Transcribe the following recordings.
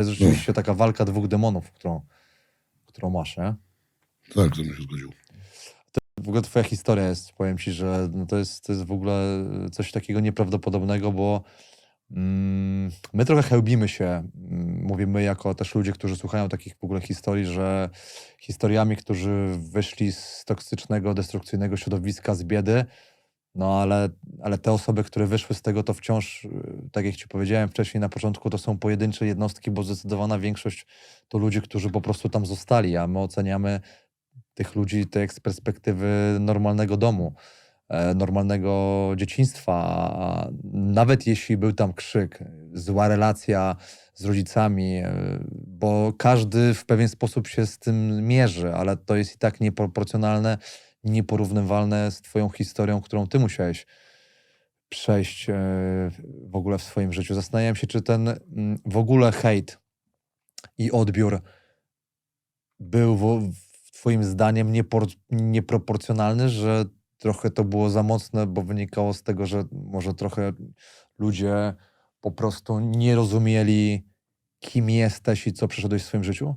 jest rzeczywiście taka walka dwóch demonów, którą, którą masz, nie? Tak, to bym się zgodził. W ogóle twoja historia jest, powiem ci, że no to, jest, to jest w ogóle coś takiego nieprawdopodobnego, bo mm, my trochę chełbimy się, mm, mówimy jako też ludzie, którzy słuchają takich w ogóle historii, że historiami, którzy wyszli z toksycznego, destrukcyjnego środowiska, z biedy, no ale, ale te osoby, które wyszły z tego, to wciąż, y, tak jak ci powiedziałem wcześniej na początku, to są pojedyncze jednostki, bo zdecydowana większość to ludzie, którzy po prostu tam zostali, a my oceniamy tych ludzi tak z perspektywy normalnego domu, e, normalnego dzieciństwa. Nawet jeśli był tam krzyk, zła relacja z rodzicami, e, bo każdy w pewien sposób się z tym mierzy, ale to jest i tak nieproporcjonalne, nieporównywalne z Twoją historią, którą Ty musiałeś przejść e, w ogóle w swoim życiu. Zastanawiam się, czy ten mm, w ogóle hejt i odbiór był w, w Twoim zdaniem niepor, nieproporcjonalny, że trochę to było za mocne, bo wynikało z tego, że może trochę ludzie po prostu nie rozumieli, kim jesteś i co przeszedłeś w swoim życiu?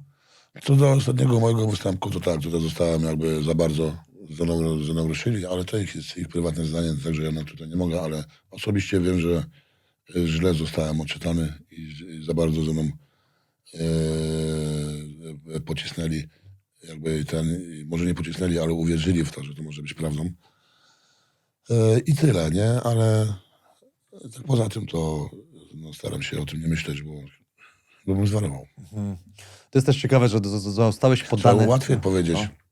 Co do ostatniego mojego występu, to tak, tutaj zostałem jakby za bardzo ze mną, ze mną ruszyli, ale to ich, jest ich prywatne zdanie, także ja na tutaj nie mogę, ale osobiście wiem, że e, źle zostałem odczytany i, za bardzo ze mną e, pocisnęli jakby ten, może nie pocisnęli, ale uwierzyli w to, że to może być prawdą. E, I tyle, nie? Ale tak poza tym to no, staram się o tym nie myśleć, bo, bym zwariował. Mhm. To jest też ciekawe, że zostałeś Trzeba poddany... łatwiej powiedzieć No.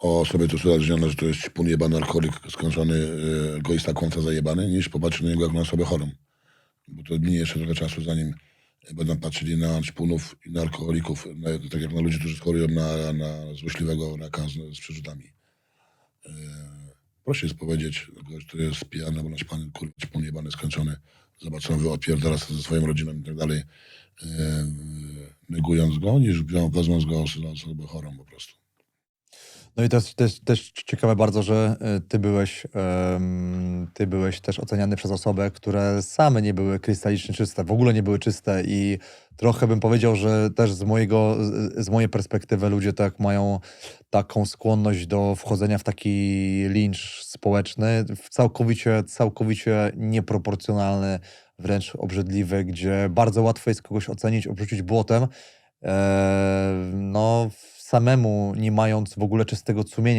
O osobie to uzależniona, że to jest ćpun jebany alkoholik, skończony y, egoista, kłamca zajebany, niż popatrzeć na niego jak na osobę chorą. Bo to minie jeszcze trochę czasu, zanim będą patrzyli na ćpunów i na alkoholików, na, tak jak na ludzi, którzy chorują na, na złośliwego raka z, z przerzutami. Y, proszę jest powiedzieć, kogoś, który jest pijany, bo naćpany, kurwa, ćpun jebany, skończony, zobacz, co on wyodpierdala ze swoją rodziną i tak dalej, y, negując go, niż wezmą go za osobę chorą po prostu. No i to jest też, też ciekawe bardzo, że e, ty byłeś, em, ty byłeś też oceniany przez osoby, które same nie były krystalicznie czyste, w ogóle nie były czyste i trochę bym powiedział, że też z mojego, z, mojej perspektywy ludzie tak mają taką skłonność do wchodzenia w taki lincz społeczny, całkowicie, całkowicie nieproporcjonalny, wręcz obrzydliwy, gdzie bardzo łatwo jest kogoś ocenić, obrzucić błotem, no samemu nie mając w ogóle czystego sumienia